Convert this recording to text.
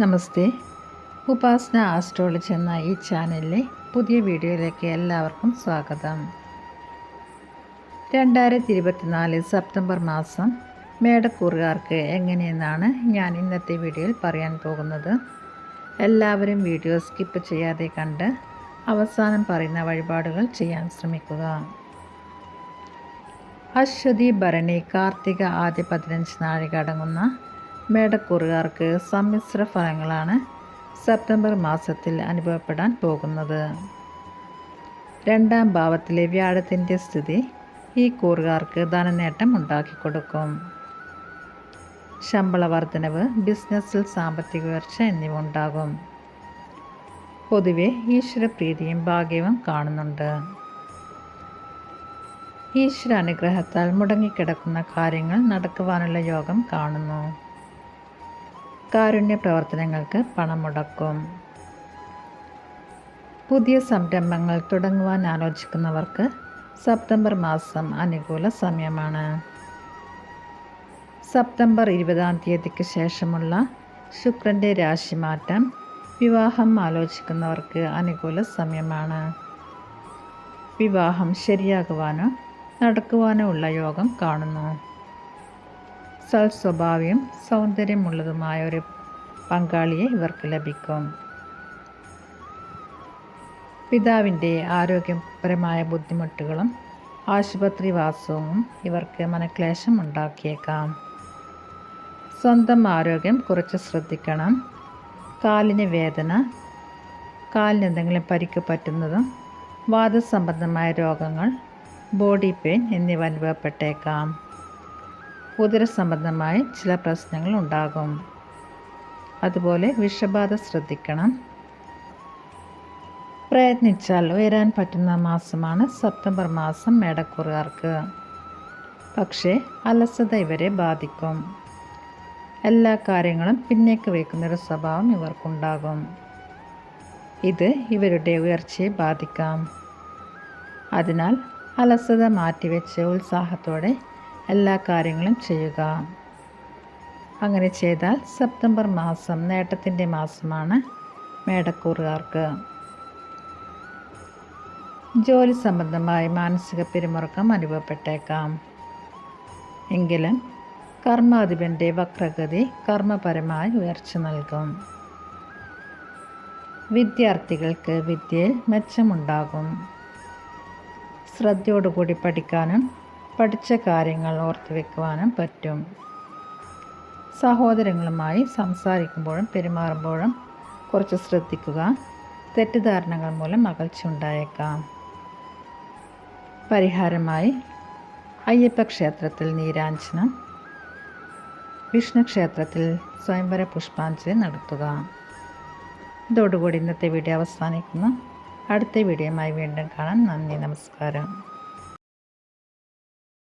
നമസ്തേ. ഉപാസന astrology എന്ന ഈ ചാനലിലെ പുതിയ വീഡിയോയിലേക്ക് എല്ലാവർക്കും സ്വാഗതം. രണ്ടായിരത്തി ഇരുപത്തിനാല് സെപ്റ്റംബർ മാസം മേടക്കൂറുകാർക്ക് എങ്ങനെയെന്നാണ് ഞാൻ ഇന്നത്തെ വീഡിയോയിൽ പറയാൻ പോകുന്നത്. എല്ലാവരും വീഡിയോ സ്കിപ്പ് ചെയ്യാതെ കണ്ട് അവസാനം പറയുന്ന വഴിപാടുകൾ ചെയ്യാൻ ശ്രമിക്കുക. അശ്വതി ഭരണി കാർത്തിക ആദ്യ പതിനഞ്ച് നാഴിക അടങ്ങുന്ന മേടക്കൂറുകാർക്ക് സമ്മിശ്ര ഫലങ്ങളാണ് സെപ്റ്റംബർ മാസത്തിൽ അനുഭവപ്പെടാൻ പോകുന്നത്. രണ്ടാം ഭാവത്തിലെ വ്യാഴത്തിന്റെ സ്ഥിതി ഈ കൂറുകാർക്ക് ധനനേട്ടം ഉണ്ടാക്കിക്കൊടുക്കും ശമ്പള വർധനവ് ബിസിനസ്സിൽ സാമ്പത്തിക ഉയർച്ച എന്നിവ ഉണ്ടാകും. പൊതുവെ ഈശ്വരപ്രീതിയും ഭാഗ്യവും കാണുന്നുണ്ട്. ഈശ്വര അനുഗ്രഹത്താൽ മുടങ്ങിക്കിടക്കുന്ന കാര്യങ്ങൾ നടക്കുവാനുള്ള യോഗം കാണുന്നു. കാരുണ്യ പ്രവർത്തനങ്ങൾക്ക് പണം മുടക്കും പുതിയ സംരംഭങ്ങൾ തുടങ്ങുവാൻ ആലോചിക്കുന്നവർക്ക് സെപ്റ്റംബർ മാസം അനുകൂല സമയമാണ്. സെപ്റ്റംബർ ഇരുപതാം തീയതിക്ക് ശേഷമുള്ള ശുക്രന്റെ രാശിമാറ്റം വിവാഹം ആലോചിക്കുന്നവർക്ക് അനുകൂല സമയമാണ്. വിവാഹം ശരിയാകുവാനോ നടക്കുവാനോ ഉള്ള യോഗം കാണുന്നു. സൽസ്വഭാവിയും സൗന്ദര്യമുള്ളതുമായ ഒരു പങ്കാളിയെ ഇവർക്ക് ലഭിക്കും. പിതാവിന്റെ ആരോഗ്യപരമായ ബുദ്ധിമുട്ടുകളും ആശുപത്രി വാസവും ഇവർക്ക് മനക്ലേശം ഉണ്ടാക്കിയേക്കാം. സ്വന്തം ആരോഗ്യം കുറച്ച് ശ്രദ്ധിക്കണം. കാലിന് വേദന കാലിന് എന്തെങ്കിലും പരിക്ക് പറ്റുന്നതും വാദസംബന്ധമായ രോഗങ്ങൾ ബോഡി പെയിൻ എന്നിവ അനുഭവപ്പെട്ടേക്കാം. ഉദരസംബന്ധമായ ചില പ്രശ്നങ്ങൾ ഉണ്ടാകും. അതുപോലെ വിഷബാധ ശ്രദ്ധിക്കണം. പ്രയത്നിച്ചാൽ ഉയരാൻ പറ്റുന്ന മാസമാണ് സെപ്റ്റംബർ മാസം മേടക്കൂറുകാർക്ക്. പക്ഷേ അലസത ഇവരെ ബാധിക്കും. എല്ലാ കാര്യങ്ങളും പിന്നേക്ക് വയ്ക്കുന്നൊരു സ്വഭാവം ഇവർക്കുണ്ടാകും. ഇത് ഇവരുടെ ഉയർച്ചയെ ബാധിക്കാം. അതിനാൽ അലസത മാറ്റിവെച്ച് ഉത്സാഹത്തോടെ എല്ലാ കാര്യങ്ങളും ചെയ്യുക. അങ്ങനെ ചെയ്താൽ സെപ്റ്റംബർ മാസം നേട്ടത്തിന്റെ മാസമാണ് മേടക്കൂറുകാർക്ക്. ജോലി സംബന്ധമായി മാനസിക പിരിമുറുക്കം അനുഭവപ്പെട്ടേക്കാം. എങ്കിലും കർമാധിപന്റെ വക്രഗതി കർമ്മപരമായി ഉയർച്ച നൽകും. വിദ്യാർത്ഥികൾക്ക് വിദ്യയിൽ മെച്ചമുണ്ടാകും. ശ്രദ്ധയോടുകൂടി പഠിക്കാനും പഠിച്ച കാര്യങ്ങൾ ഓർത്ത് വെക്കുവാനും പറ്റും. സഹോദരങ്ങളുമായി സംസാരിക്കുമ്പോഴും പെരുമാറുമ്പോഴും കുറച്ച് ശ്രദ്ധിക്കുക. തെറ്റിദ്ധാരണകൾ മൂലം അകൽച്ച ഉണ്ടായേക്കാം. പരിഹാരമായി അയ്യപ്പ ക്ഷേത്രത്തിൽ നീരാഞ്ജനം വിഷ്ണു ക്ഷേത്രത്തിൽ സ്വയംവര പുഷ്പാഞ്ജലി നടത്തുക. ഇതോടുകൂടി ഇന്നത്തെ വീഡിയോ അവസാനിക്കുന്നു. അടുത്ത വീഡിയോയുമായി വീണ്ടും കാണാം. നന്ദി നമസ്കാരം.